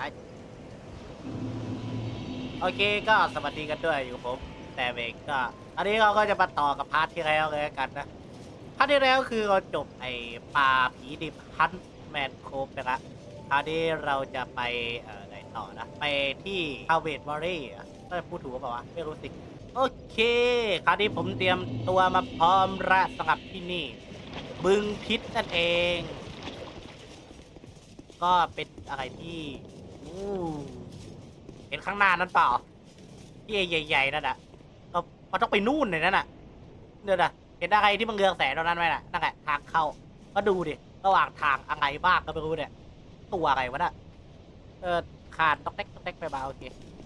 ไปโอเคก็สวัสดีกันด้วยอยู่ผม แต่เบกก็ อันนี้เราก็จะมาต่อกับพาร์ทที่แล้วเลยละกันนะ พาร์ทที่แล้วคือเราจบไอ้ปลาผีดิบฮันแมนโคบไปละคราวนี้เราจะไปเอ่อไหนต่อนะ ไปที่ฮาเวดวอรี่อะก็พูดถูกหรือเปล่าวะไม่รู้สิ โอเค คราวนี้ผมเตรียมตัวมาพร้อมและสำหรับที่นี่ บึงพิษนั่นเอง ก็เป็นอะไรที่ เห็นข้างหน้านั้นเปล่าที่ใหญ่ๆนั่นอะก็มันต้องไปนู่นเลยนั่นน่ะเดี๋ยวนะเห็นอะไรที่มันเรืองแสงตรงนั้นไหมน่ะนั่นแหละทางเข้า ก็ดูดิระหว่างทางอะไรบ้างก็ไม่รู้เนี่ยตัวอะไรวะน่ะเออคานตอกเต็กตอกเต็กไปมาโอเค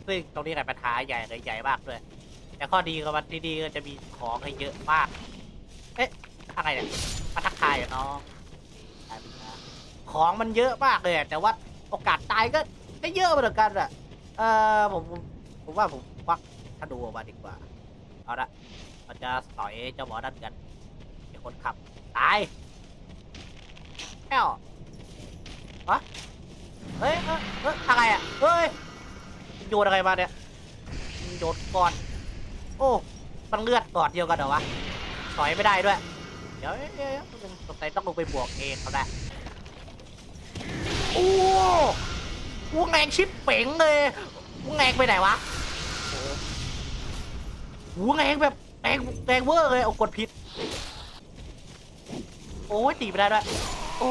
ซึ่งตรงนี้แหละปัญหาใหญ่เลยใหญ่มากด้วยแต่ข้อดีของมันที่ดีก็จะมีของให้เยอะมาก เอ๊ะอะไรเนี่ยมาทักทายเหรอน้องตาะของมันเยอะมากเลยแต่ว่าโอกาสตายก็ ก็เยอะเหมือนกันอะเออผมผมผมว่าผมควักธนูออกมาดีกว่า เอาละเราจะสอยเจ้าหมอนั่นกันเป็นคนขับ ตายแก้ววะเฮ้ยเฮ้ยเฮ้ยอะไรอะ เฮ้ยโยนอะไรมาเนี่ยโยนก่อน โอ้มันเลือดกอดเดียวกันเหรอวะสอยไม่ได้ด้วย เดี๋ยวเดี๋ยวสงสัยต้องลงไปบวกเองเขาแหละโอ้ วงแรงชิปเป๋งเลยวงแรงไปไหนวะโอ้โหวงแรงแบบแรงแรงเวอร์เลยเอากดผิด โอ้ยตีไม่ได้ด้วยโอ้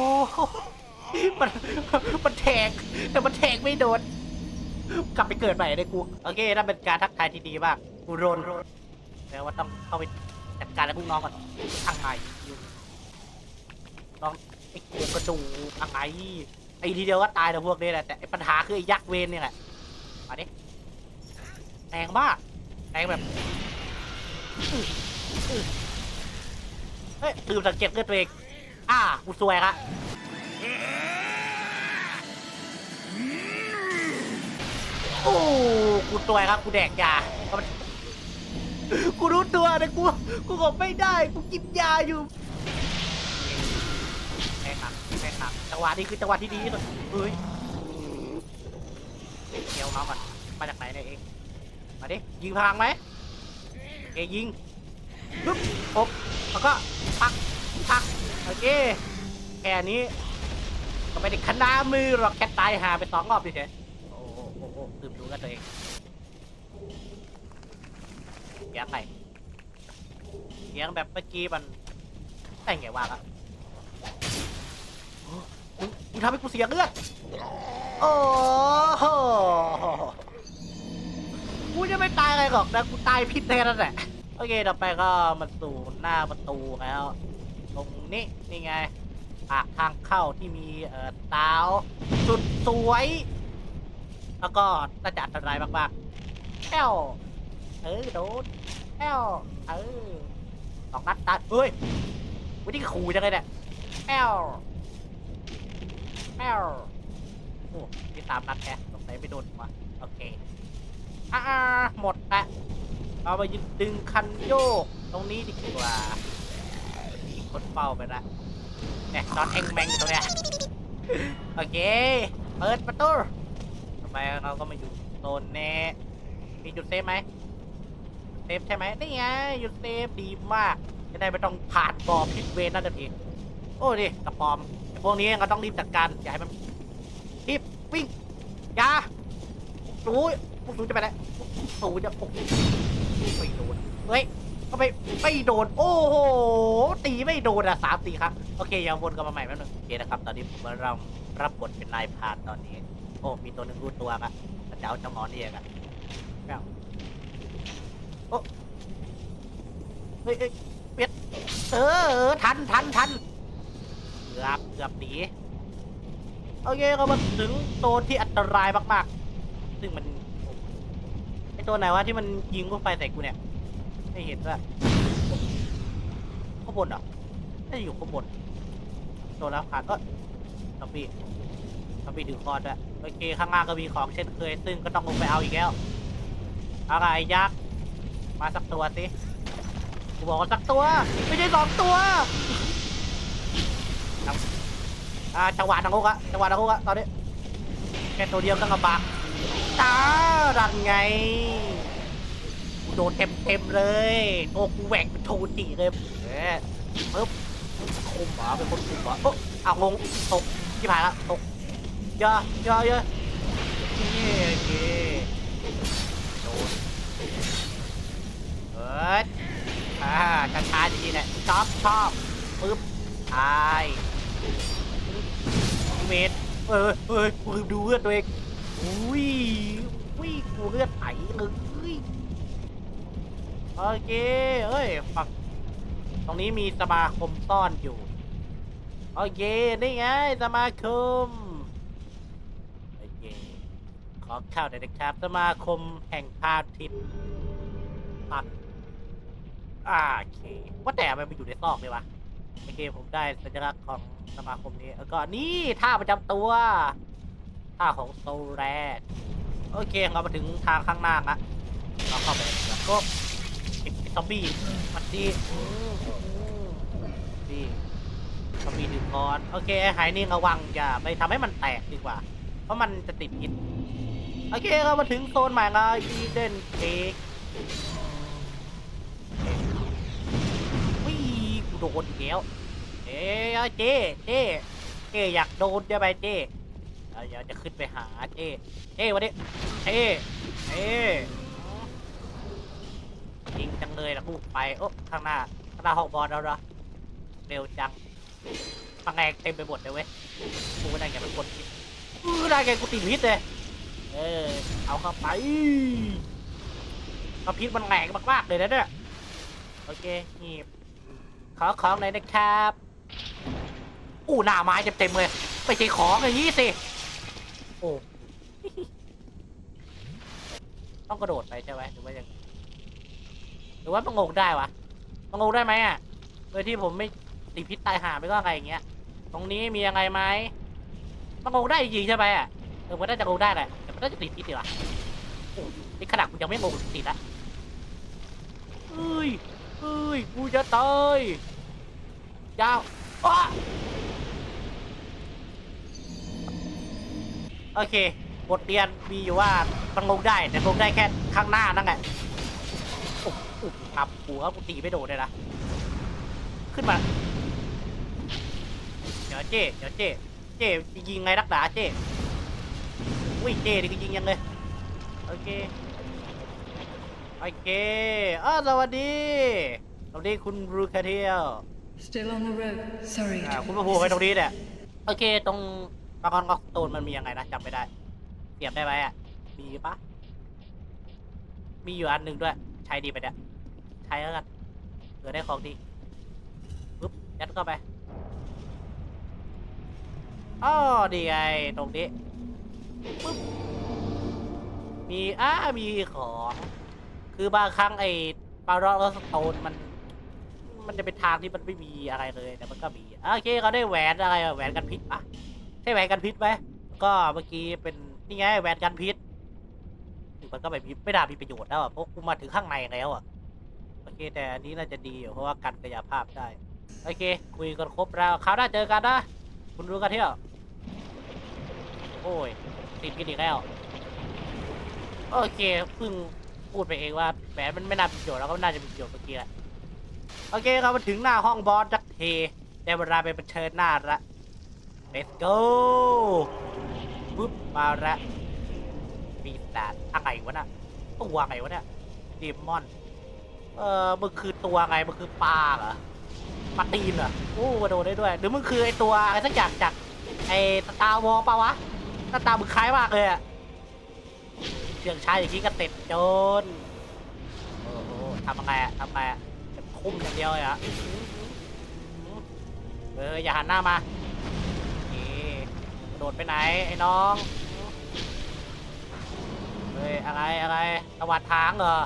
มันมันแทงแต่มันแทงไม่โดน กลับไปเกิดใหม่เลยกู โอเคนั่นเป็นการทักทายที่ดีมากกูโรนแต่ว่าต้องเข้าไปจัดการกับพวกน้องก่อนทางไหนน้องไอ้โครงกระดูกอะไรไอ้ทีเดียวก็ตายแต่พวกนี้แหละแต่ไอ้ปัญหาคือไอ้ยักษ์เวนเนี่ยแหละมาดิแรงมากแรงแบบเฮ้ยลืมสังเกตเลือดตัวเองอ่ากูซวยละโอ้กูซวยครับกูแดกยากูรู้ตัวนะกูกูกบไม่ได้ กูกินยาอยู่ ครับจังหวะนี้คือจังหวะที่ดีที่สุดเฮ้ยเกี่ยวน้องก่อนมาจากไหนเนี่ยเองมาดิยิงพลังไหมโอเคยิงปึ๊บปุ๊บแล้วก็ปักปักโอเคแค่นี้ก็ไม่ได้ขนามือหรอกแค่ตายหาไปสองรอบเฉยโอ้โหโอ้โหตื่นดูกันตัวเองเสียงไหนเสียงแบบเมื่อกี้มันแต่งไงวะอะโอ้ มึงมึงทำให้กูเสียเลือดโอ้โหกูจะไม่ตายอะไรหรอกนะกูตายพิษแทนนั่นแหละโอเคต่อไปก็มาสู่หน้าประตูแล้ว ตรงนี้นี่ไงปากทางเข้าที่มีเอ่อตาวสุดสวย แล้วก็น่าจะอันตรายมากๆแก้วเออโดนแอลเออสองนัดตัดเฮ้ยวันนี้ขู่จังเลยเนี่ยแอล แอลโอ้มีสามนัดแค่สงสัยไม่โดนว่ะโอเค อ่าหมดละเอาไปยึดดึงคันโยก ตรงนี้ดีกว่ามีคนเฝ้าไปละเนี่ยนอนแองแมงอยู่ตรงเนี้ยโอเค เปิดประตูทำไมเราก็มาอยู่โซนแน่มีจุดเซฟไหมเซฟใช่ไหมนี่ไงหยุดเซฟดีมาก จะได้ไม่ต้องผ่านบ่อพิษเวนนั่นเองโอ้ดิกระปอม พวกนี้เราต้องรีบจัดการอย่าให้มันรีบวิ่งอยาสูพวกสูจะไปไหนสูจะโอ้โหไม่โดนเฮ้ยก็ไม่ไม่โดน โอ้โหตีไม่โดนอะสามตีครับโอเคอย่าวนกลันมาใหม่แป๊บนึงโอเคนะครับ ตอนนี้ผมกำลังรับบทเป็นนายพานตอนนี้ โอ้มีตัวหนึ่งรู้ตัวอะมันจะเอาเจ้าหมอนี่เองอะแก้เฮ้ยเฮ้ยเป็ดเออเออทันทันทัน กือบเกือบหนีโอเคก็มาถึงโซนที่อันตรายมากๆ ซึ่งมันไอตัวไหนวะที่มันยิงลูกไฟใส่กูเนี่ย ไม่เห็นว่าข้างบนเหรอน่าจะอยู่ข้างบนโดนแล้วขาดก็ซอมบี้ซอมบี้ถือคอนด้วยโอเคข้างล่างก็มีของเช่นเคย ซึ่งก็ต้องลงไปเอาอีกแล้วอะไรยักษ์มาสักตัวสิกูบอกว่าสักตัว ไม่ใช่สองตัว อ่าจังหวะนังโกอะจังหวะนังโกอะตอนนี้แค่ตัวเดียวก็กระบะจ้าดันไงกูโดนเต็มเต็มเลยโอ้กูแหวกเป็นโทจีเลยเอ๊ะปึ๊บคุมเหรอเป็นคนคุมเหรอโอ้เอางงตกที่ผ่านละตกเยอะเยอะเยอะนี่โอเคโดนเฮ้ยอ่าช้าๆดีๆเนี่ยชอบชอบปึ๊บตาย เมตรเอ้ยเอ้ยกูลืมดูเลือดตัวเองอุ้ยอุ้ยกูเลือดไหลเลยโอเคเอ้ยฝั่งตรงนี้มีสมาคมซ่อนอยู่ โอเค นี่ไงสมาคม โอเค ขอเข้าหน่อยนะครับ สมาคมแห่งพาทิตย์ตันอ่าโอเค ว่าแต่มันไปอยู่ในซอกเลยวะ โอเคผมได้สัญลักษณ์ของสมาคมนี้แล้วก็นี่ท่าประจำตัว ท่าของโซแรดโอเคเรามาถึงทางข้างหน้าละเราเข้าไปแล้วก็ไอ้ซอมบี้มันดีอืมอืมดีซอมบี้ดึงคอนโอเคหายนี่ระวังอย่าไปทำให้มันแตกดีกว่า เพราะมันจะติดพิษโอเคเรามาถึงโซนใหม่แล้วอีเดนเค้ก โดนอีกแล้วเอ้ยเจ๊เจ๊เจ๊อยากโดนใช่ไหมเจ๊เดี๋ยวจะขึ้นไปหาเจ๊เจ๊วันนี้เจ๊เจ๊จริงจังเลยนะพูดไปโอ้ข้างหน้าข้างหน้าหองบอลแล้วเหรอเร็วจังพังแงเต็มไปหมดเลยเว้ยกูได้ไงเป็นคนคิดกูได้ไงกูติดพิษเลยเออเอาเข้าไปเอาพิษมันแรงมากๆเลยนะเนี่ยโอเคนี่ ขอของหน่อยนะครับ อู้หน้าไม้เต็มๆเลยไม่ใช่ของอย่างนี้สิโอ้ต้องกระโดดไปใช่ไหมหรือว่ายังหรือว่ามันงงได้วะมันงงได้ไหมอะโดยที่ผมไม่ติดพิษตายหาไม่ก็อะไรอย่างเงี้ย ตรงนี้มียังไงไหมมันงงได้จริงๆใช่ไหมอะเออมันน่าจะงงได้แหละแต่มันน่าจะติดพิษดีวะโอ้นี่ขนาดกูยังไม่งงติดละเอ้ย เอ้ย กูจะตายยาวอ้าโอเค บทเรียนมีอยู่ว่ามันงงได้ แต่งงได้แค่ข้างหน้านั่นแหละโอ้โหทับหัวกูตีไม่โดนเลยนะ ขึ้นมา เดี๋ยวเจ๊เดี๋ยวเจ๊เจ๊จะยิงไงรักษาเจ๊อุ้ยเจ๊นี่ก็ยิงยังเลย โอเค โอเคอ้าวสวัสดี สวัสดีคุณรูคาเทียล Still on the road. Sorry. อ่า to คุณมาโผล่ไปตรงนี้เนี่ย โอเค ตรงบางกอนก็โตนมันมียังไงนะจำไม่ได้ เสียบได้ไหมอะ มีปะมีอยู่อันหนึ่งด้วย ใช้ดีไปเนี่ยใช้แล้วกันเผื่อได้ของดีปุ๊บยัดเข้าไปอ๋อดีไง ตรงนี้ปุ๊บมีอ้ามีของ คือบางครั้งไอ้ปาร์ลสโตนมัน มันจะเป็นทางที่มันไม่มีอะไรเลยแต่มันก็มีอะโอเคเขาได้แหวนอะไรอะแหวนกันพิษปะใช่แหวนกันพิษไหมก็เมื่อกี้เป็นนี่ไงแหวนกันพิษถึงมันก็ไม่มีไม่ได้มีประโยชน์แล้วอะเพราะกูมาถึงข้างในแล้วอะโอเคแต่อันนี้น่าจะดีอยู่เพราะว่ากันกายภาพได้ โอเค คุยกันครบแล้วคราวหน้าเจอกันนะ คุณรู้กันเที่ยวโอ้ยติดกันอีกแล้ว โอเคเพิ่ง พูดไปเองว่าแหวนมันไม่น่ามีประโยชน์แล้วก็น่าจะมีประโยชน์เมื่อกี้แหละโอเคเรามาถึงหน้าห้องบอสจักเทได้เวลาไปเผชิญหน้าละ let's go ปุ๊บมาละปีศาจอะไรวะน่ะตัวไงวะเนี่ยดีมอน เออมึงคือตัวไงมึงคือปลาเหรอปลาตีนเหรอโอ้กระโดดได้ด้วย หรือมึงคือไอตัวอะไรสักอย่างจากไอสตาร์วอลปะวะหน้าตามึงคล้ายมากเลยอะ เชื่องชาอย่างนี้ก็ติดโจนโอ้โหทำยังไงอะทำไงอะจะคุ้มอย่างเดียวเลยอะเอออย่าหันหน้ามาโอเคโดดไปไหนไอ้น้องเฮ้ยอะไรอะไรตวัดทางเหรอ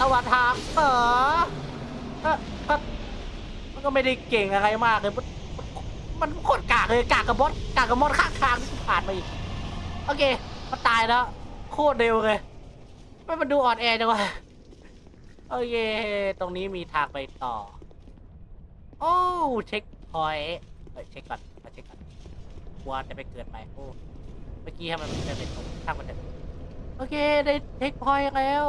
ตวัดทางเหรอมันก็ไม่ได้เก่งอะไรมากเลยมันมันโคตรกากเลยกากกับบอสกากกับบอสข้างทางที่ผ่านมาอีก โอเค มันตายแล้ว โคตรเร็วเลยไม่มันดูอ่อนแอจังวะโอเคตรงนี้มีทางไปต่อ โอ้เช็คพอยต์เฮ้ยเช็คก่อนมาเช็คก่อนกลัวจะไปเกิดใหม่โอ้เมื่อกี้ทำไมมันจะเป็นตรงข้างมันเนี่ยโอเคได้เทคพอยต์แล้ว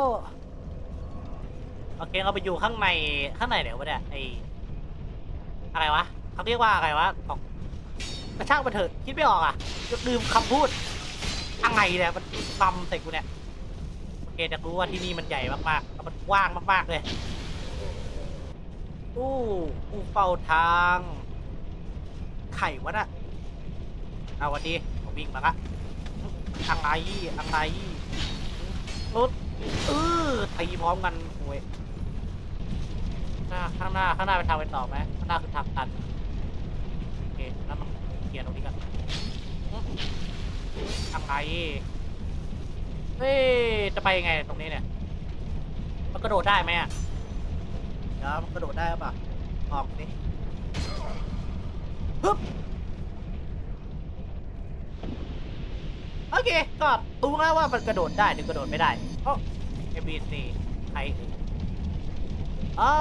โอเคเราไปอยู่ข้างในข้างในไหนวะเนี่ยไออะไรวะเขาเรียกว่าอะไรวะของกระช่างมันเถอะคิดไม่ออกอะลืมคำพูด อะไรเนี่ยมันตำใส่กูเนี่ยโอเคจะรู้ว่าที่นี่มันใหญ่มากๆแล้วมันกว้างมากๆเลยอู้ผู้เฝ้าทาง ไข่วะน่ะเอาวันดีผมวิ่งมาละอะไรอะไรรถเออตีพร้อมกันโอ้ยหน้าข้างหน้าข้างหน้าเป็นทางไปต่อไหมข้างหน้าคือทางตันโอเคแล้วมันเคลียร์ตรงนี้กัน อะไรเฮ้ย จะไปยังไงตรงนี้เนี่ย มันกระโดดได้ไหมอะเดี๋ยวมันกระโดดได้หรือเปล่าออกนี่ฮึบโอเค ก็รู้แล้วว่ามันกระโดดได้หรือกระโดดไม่ได้โอ้ A B C ใครเอ่ยอ๋อ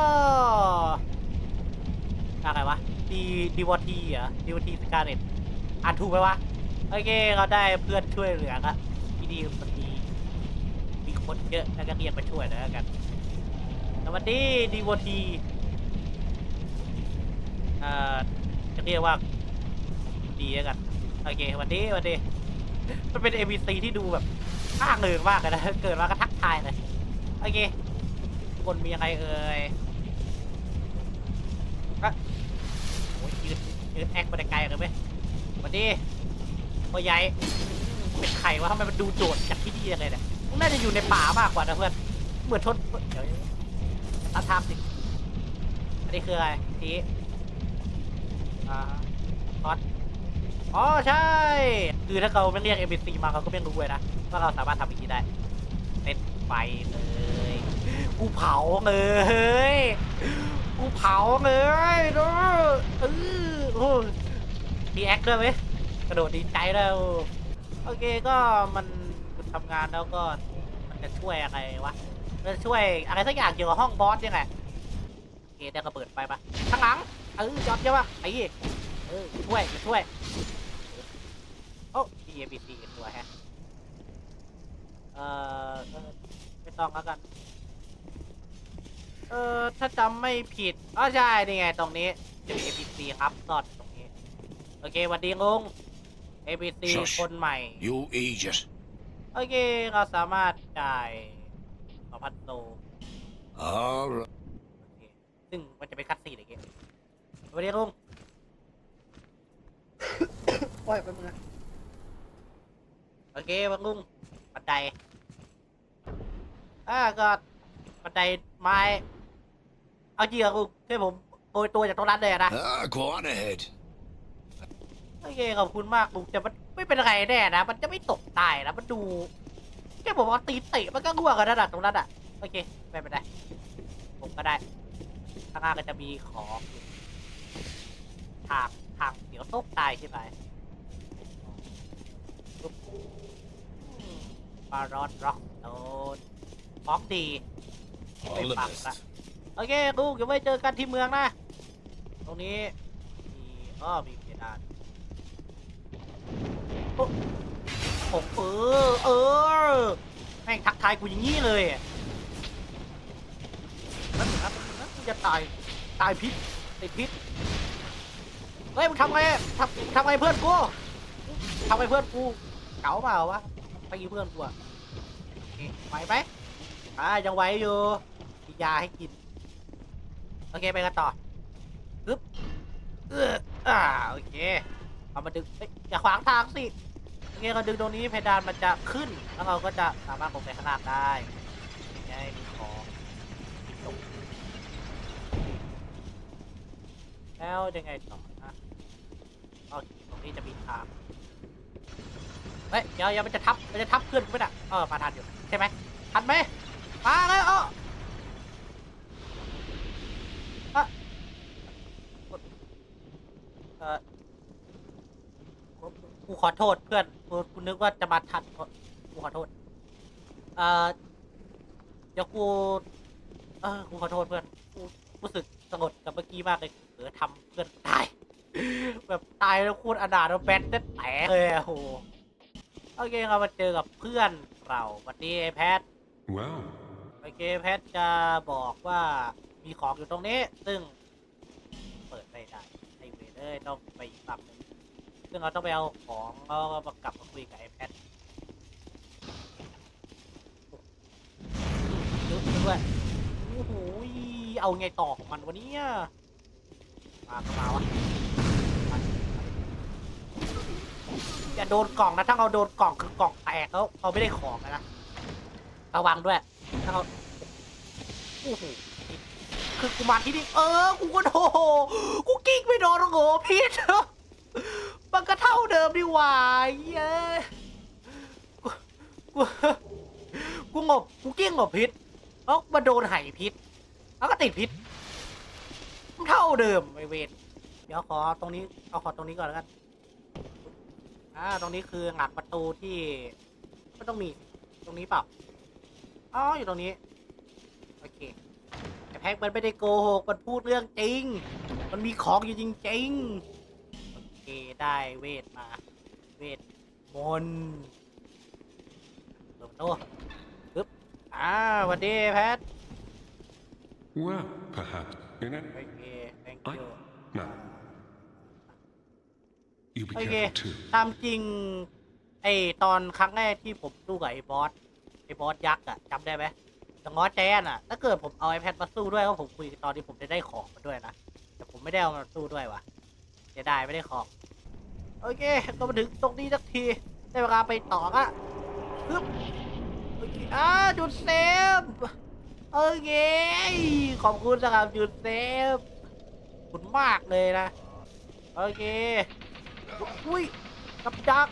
อะไรวะดีดีวอทีเหรอดีวอทีสการ์เน็ตอ่านถูกไหมวะ โอเคเราได้เพื่อนช่วยเหลือละที่ดีมันมีมีคนเยอะแล้วก็เรียกมาช่วยแล้วกันสวัสดีดีวทีเอ่อจะเรียกว่าดีแล้วกันโอเคสวัสดีสวัสดีมันเป็น ABC ที่ดูแบบอ้าเริงมากเลยนะเกิดมาก็ทักทายเลยโอเคคนมียังไงเอ่ยอะโอ้ยยืนยืนแอคมาแต่ไกลเลยไหมสวัสดี พ่อใหญ่เป็นใครวะทำไมมันดูโดดจากที่นี่ยังไงเนี่ยมึงน่าจะอยู่ในป่ามากกว่านะเพื่อน เหมือนชนเดี๋ยวตัดทางสิอันนี้คืออะไรทีอ่าคอสอ๋อใช่ คือถ้าเขาไม่เรียก NPC มาเขาก็ไม่รู้เลยนะว่าเราสามารถทำอย่างนี้ได้เต้นไฟเลยกูเผาเลยกูเผาเลยดูเออโอ้ดีแอคด้วยไหม กระโดดดีใจแล้ว โอเคก็มันทำงานแล้วก็มันจะช่วยอะไรวะมันจะช่วยอะไรสักอย่างเกี่ยวกับห้องบอสยังไงโอเคแต่ก็เปิดไปปะข้างหลังเออยอดใช่ปะไอ้เออช่วยช่วยโอ้ D A B C อีตัวแฮะเออไม่ต้องแล้วกันเออถ้าจำไม่ผิดอ๋อใช่นี่ไงตรงนี้จะมี A B C ครับซอนตรงนี้ โอเคสวัสดีลุง A B C Shush คนใหม่ You Aegis. โอเค เราสามารถจ่ายสองพันโต All right. โอเคซึ่งมันจะเป็นคัดซีนอย่างเงี้ยสวัสดีลุงโอ้ยไปมึงอะโอเคบังลุงบันไดอ่าก็บันไดไม้ เอาจริงเหรอลุงให้ผมโกยตัวจากตรงนั้นเลยอะนะ Ah, go on ahead. โอเคขอบคุณมากลุงแต่มันไม่เป็นไรแน่นะ มันจะไม่ตกตายนะมันดูแค่ผมเอาตีเตะมันก็ง่วงกันนะตรงนั้นอะโอเคไม่เป็นไรผมก็ได้ข้างหน้าก็จะมีของทางทางเดี๋ยวตกตายใช่ไหมปุ๊บอืมารอนร็อกโดนของดี All the Fuck best. that. โอเคลุงเดี๋ยวไว้เจอกันที่เมืองนะ ตรงนี้มีอ้อมี โอ้โอ้เออ เออ แม่งทักทายกูอย่างนี้เลยนั่นนะนั่นกูจะตาย ตายพิษติดพิษ เฮ้ยมึงทำไงทำทำไงเพื่อนกูทำไงเพื่อนกู เก๋าเปล่าวะตีเพื่อนกูอะไหวไหมอ่ายังไหวอยู่มียาให้กิน โอเคไปกันต่อปึ๊บเอออ่าโอเคเอามาดึงเอ้ยอย่าขวางทางสิ โอเคเราดึงตรงนี้เพดานมันจะขึ้น แล้วเราก็จะสามารถลงไปข้างล่างได้ยังไงมีของมีตกแล้วยังไงต่อนะโอเคตรงนี้จะมีทางเฮ้ยเดี๋ยวอย่ามันจะทับมันจะทับเพื่อนกูไม่ได้เออมาทันอยู่ใช่ไหมทันไหมมาเลยเออเออ กูกูขอโทษเพื่อนกูกูนึกว่าจะมาทันกูขอโทษ เออเดี๋ยวกู เออกูขอโทษเพื่อน กูรู้สึกสงบกับเมื่อกี้มากเลยเผลอทำเพื่อนตาย แบบตายแล้วโคตรอนาถแล้วแบนได้แตกเลยอะโห โอเคเรามาเจอกับเพื่อนเราวันนี้ไอ้แพท Well, โอเคแพทจะบอกว่ามีของอยู่ตรงนี้ ซึ่งเปิดไม่ได้ไอเวรเลยต้องไปอีกฝั่งหนึ่ง ซึ่งเราต้องไปเอาของแล้วก็มากลับมาคุยกับไอแพทเยอะด้วยโอ้โหเอาไงต่อของมันวะเนี่ยมาก็มาวะอย่าโดนกล่องนะถ้าเราโดนกล่องคือกล่องแตกแล้วเราไม่ได้ของนะระวังด้วยถ้าเราโอ้โหคือกูมาที่นี่เออกูก็โดกูกิ้งไปโดนโง่พิษมันก็เท่า เดิมดีหว่าเย้กูกูงบกูเกิ้งงบพิษแล้วมาโดนไห่พิษแล้วก็ติดพิษเท่าเดิมไอเวนเดี๋ยวขอตรงนี้เอาขอตรงนี้ก่อนแล้วกันอ่าตรงนี้คือหงักประตูที่ไม่ต้องมีตรงนี้เปล่าอ๋ออยู่ตรงนี้โอเคไอ้แพ็กมันไม่ได้โกหกมันพูดเรื่องจริง มันมีของอยู่จริงๆ ได้เวทมา เวทมนต์เปิดประตูปึ๊บอ่าสวัสดีแพท well, perhaps. In it, โอเค thank เอ้ย you no. You be โอเค careful too. ตามจริง ไอตอนครั้งแรกที่ผมสู้กับไอ้บอส ไอ้บอสยักษ์อะจำได้ไหมแต่งอแจนอะถ้าเกิดผมเอาไอแพดมาสู้ด้วยก็ผมคุยตอนที่ผมจะได้ของมาด้วยนะ แต่ผมไม่ได้เอามาสู้ด้วยวะเสียดายไม่ได้ของ โอเคก็มาถึงตรงนี้สักทีได้เวลาไปต่อละฮึบโอเคอ่าจุดเซฟโอเคขอบคุณสำหรับจุดเซฟคุณมากเลยนะ โอเคอุ้ยกับดัก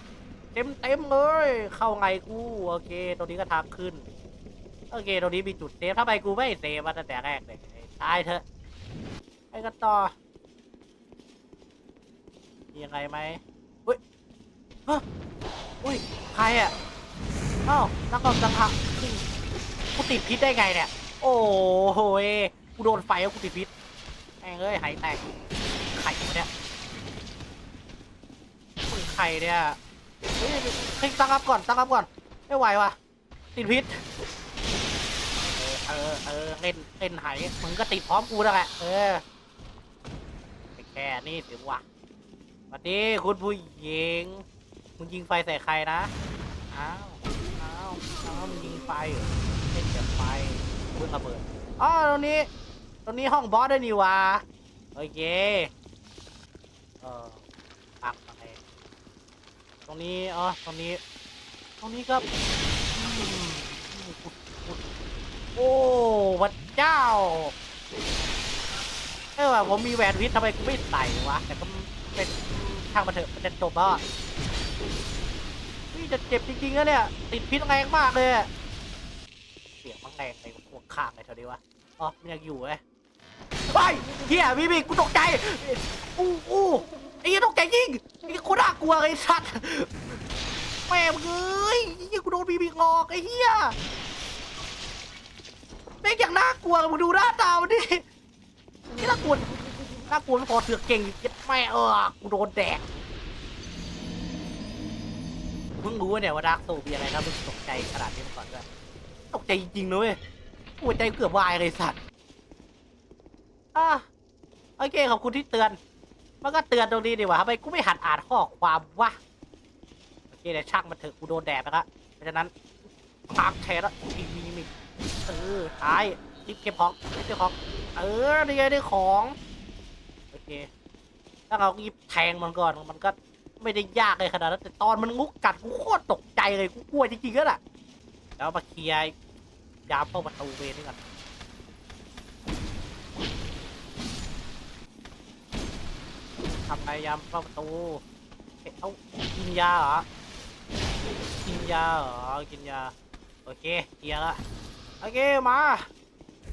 เต็มเต็มเลย เข้าไงกูโอเคตรงนี้ก็ทางขึ้นโอเคตรงนี้มีจุดเซฟทำไมกูไม่เซฟมาตั้งแต่แรกเลยตายเถอะไปกันต่อมียังไงไหม อุ้ยฮะอุ้ย ใครอะอ้าวนักกอล์ฟสังหะกูติดพิษได้ไงเนี่ย โอ้โหยกูโดนไฟแล้วกูติดพิษแม่งเอ้ยหายแตกไข่เนี่ยมึงใครเนี่ย เฮ้ยเฮ้ยตั้งรับก่อน ตั้งรับก่อน ไม่ไหวว่ะ ติดพิษ เออ เออ เล่น เล่นไหายมึงก็ติดพร้อมกูนั่นแหละ เออแค่นี้สิวะ วัสดีคุณผู้หญิง มึงยิงไฟใส่ใครนะ อ้าว อ้าว อ้าว มึงยิงไฟเหรอเล่นเสียบไฟเพิ่งระเบิด อ๋อ ตรงนี้ ตรงนี้ห้องบอสได้นี่วะโอเค เออปักอะไรตรงนี้อ๋อตรงนี้ ตรงนี้ก็โอ้พระเจ้าเออผมมีแหวนวิทย์ทำไมกูไม่ใส่วะ แต่ก็เป็น ช่างมาเถอะมันจะจบแล้วนี่จะเจ็บจริงๆนะเนี่ย ติดพิษแรงมากเลย เสียงมันแรงในพวกข้างเลยเท่านี้วะอ๋อมันยังอยู่เว้ยไปเฮียพี่พี่กูตกใจอู้อู้ไอ้เหี้ยตกใจจริงไอ้เหี้ยโคตรน่ากลัวไอ้สัตว์แม่มึงเอ้ยไอ้เหี้ยกูโดนบีบีงอกไอ้เหี้ยแม่งอย่างน่ากลัวมึงดูหน้าตามันดินี่น่ากลัว น่ากลัวมันพอเสือกเก่งเจ็ดแม่เออกูโดนแดกมึงรู้ว่าเนี่ยว่าดาร์กโซมีอะไรนะมึงตกใจขนาดนี้มาก่อนด้วยตกใจจริงๆนะเว้ยหัวใจเกือบวายเลยสัตว์อะโอเคขอบคุณที่เตือน มันก็เตือนตรงนี้ดีกว่าทำไมกูไม่หัดอ่านข้อความวะโอเคเดี๋ยวช่างมันเถอะกูโดนแดดไปละเพราะฉะนั้นพักแทนแล้วอีมีมิเออตายรีบเก็บของรีบเก็บของ เออได้ไงได้ของโอ เค ถ้าเรารีบแทงมันก่อนมันก็ไม่ได้ยากเลยขนาดนั้นแต่ตอนมันงุกกัดกูโคตรตกใจเลยกูกลัวจริงๆก็แหละแล้วมาเคลียร์ยามเข้าประตูเวนี่ก่อนทำพยายามเข้าประตูเอ๊ะเอากินยาเหรอ กินยาเหรอ กินยา โอเคเคลียร์ละ โอเค มา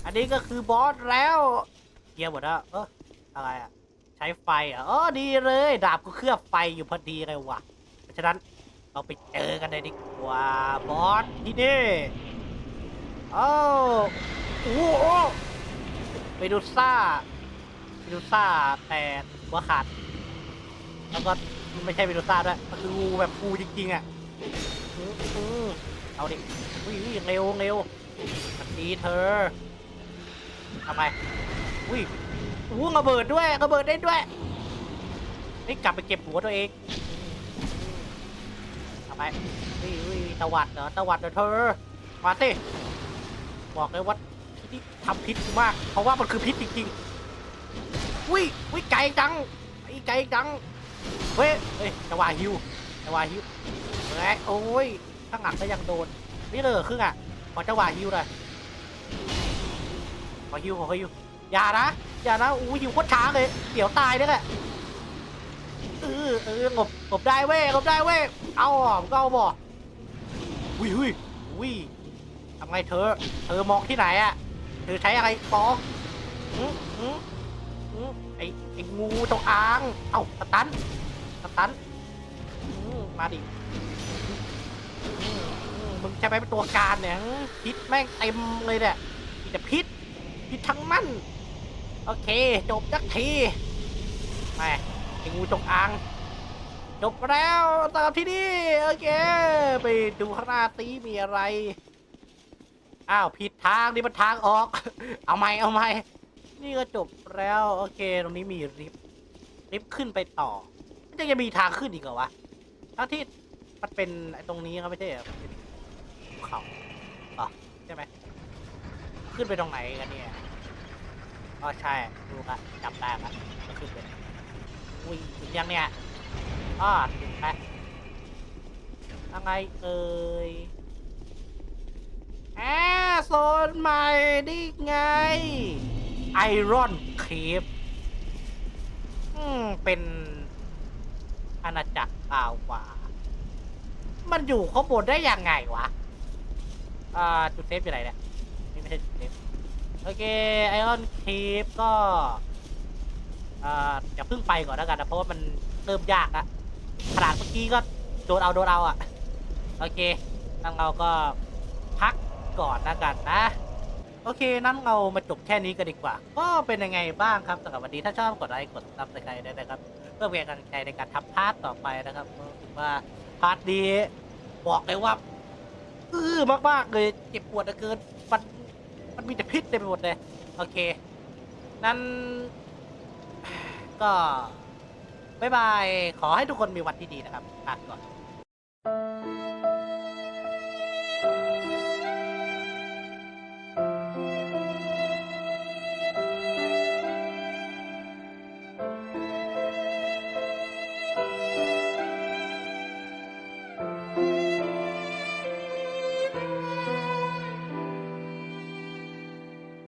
อันนี้ก็คือบอสแล้วเคลียร์หมดแล้ว เอออะไรอะ ช้ไฟอะเออดีเลย ดาบก็เคลือบไฟอยู่พอดีเลยว่ะ เพราะฉะนั้นเราไปเจอกันเลยดีกว่าบอสที่นี่อ้โอ้โหไปดูซ่าเมดูซ่าแต่หัวขาด แล้วก็ไม่ใช่เมดูซ่าด้วยมันคืองูแบบงูจริงๆอะเอาดิอุ้ยเร็วเร็วมันดีเธอทำไมอุ้ ยอู้ระเบิดด้วยระเบิดได้ด้วยเฮ้ยกลับไปเก็บหัวตัวเองทำไมอุ้ยตะวัดเหรอตะวัดเหรอเธอมาสิบอกเลยว่าที่นี่ทำพิษมาก เพราะว่ามันคือพิษจริงๆอุ้ยอุ้ยไก่จังไอ้ไก่จังเฮ้ยเฮ้ยจะว่าฮิวจะว่าฮิวเฮ้ยโอ้ยข้างหลังก็ยังโดนนี่เลยครึ่งอะขอจะว่าฮิวหน่อยขอฮิวขอฮิวอย่านะ อย่านะอู้ฮิวโคตรช้าเลยเดี๋ยวตายเนี่ยแหละเออเออหลบหลบได้เว้ยหลบได้เว้ยเอาอะมึงก็เอาบ่อุ้ยอุ้ยอุ้ยทำไงเธอ เธอมองที่ไหนอะ เธอใช้อะไรปองอืมอืมอืมไอไองูจงอาง เอ้าสตันสตันอืมมาดิอืมอืมมึงใช่ไหมเป็นตัวการเนี่ยหือพิษแม่งเต็มเลยเนี่ยมีแต่พิษพิษทั้งมัน โอเค จบสักทีแม่ไอ้งูจงอาง จบแล้วตามที่นี่ โอเค ไปดูข้างหน้าตีมีอะไร อ้าว ผิดทางนี่มันทางออก เอาไหมเอาไหมนี่ก็จบแล้ว โอเค ตรงนี้มีลิฟต์ลิฟต์ขึ้นไปต่อมันจะยังมีทางขึ้นอีกเหรอวะทั้งที่มันเป็นไอ้ตรงนี้ครับไม่ใช่เหรอเป็นภูเขาอ๋อใช่ไหมขึ้นไปตรงไหนกันเนี่ย อ๋อใช่ดูละจับได้ละก็ขึ้นไปอุ้ยถึงยังเนี่ยอ๋อถึงแล้วยังไงเอ่ยแอโซนใหม่นี่ไง ไอรอนเคฟอืม เป็นอาณาจักรอาวกว่ามันอยู่ข้างบนได้ยังไงวะ อ่า จุดเซฟอยู่ไหนเนี่ย นี่ไม่ใช่จุดเซฟ โอเคไอออนค e ปก็อ่าอย่าเพิ่งไปก่อนแล้วกันนะเพราะว่ามันเริ่มยากอะขนาดเมื่อกี้ก็โดนเอาโดนเอาอะโอเคนั่นเราก็พักก่อนแล้วกันนะ โอเคนั้นเรามาจบแค่นี้กันดีกว่า ก็เป็นยังไงบ้างครับสำหรับวันนี้ถ้าชอบกดไลค์กดซับสไครต์ได้นะครับ เพื่อเป็นกำลังใจในการทำพาร์ทต่อไปนะครับก็รู้สึกว่าพาร์ทนี้บอกเลยว่าอื้อมากๆเลยเจ็บปวดเหลือเกิน มันมีแต่พิษเต็มไปหมดเลย โอเค นั้น ก็บายบาย ขอให้ทุกคนมีวันที่ดีนะครับลาก่อน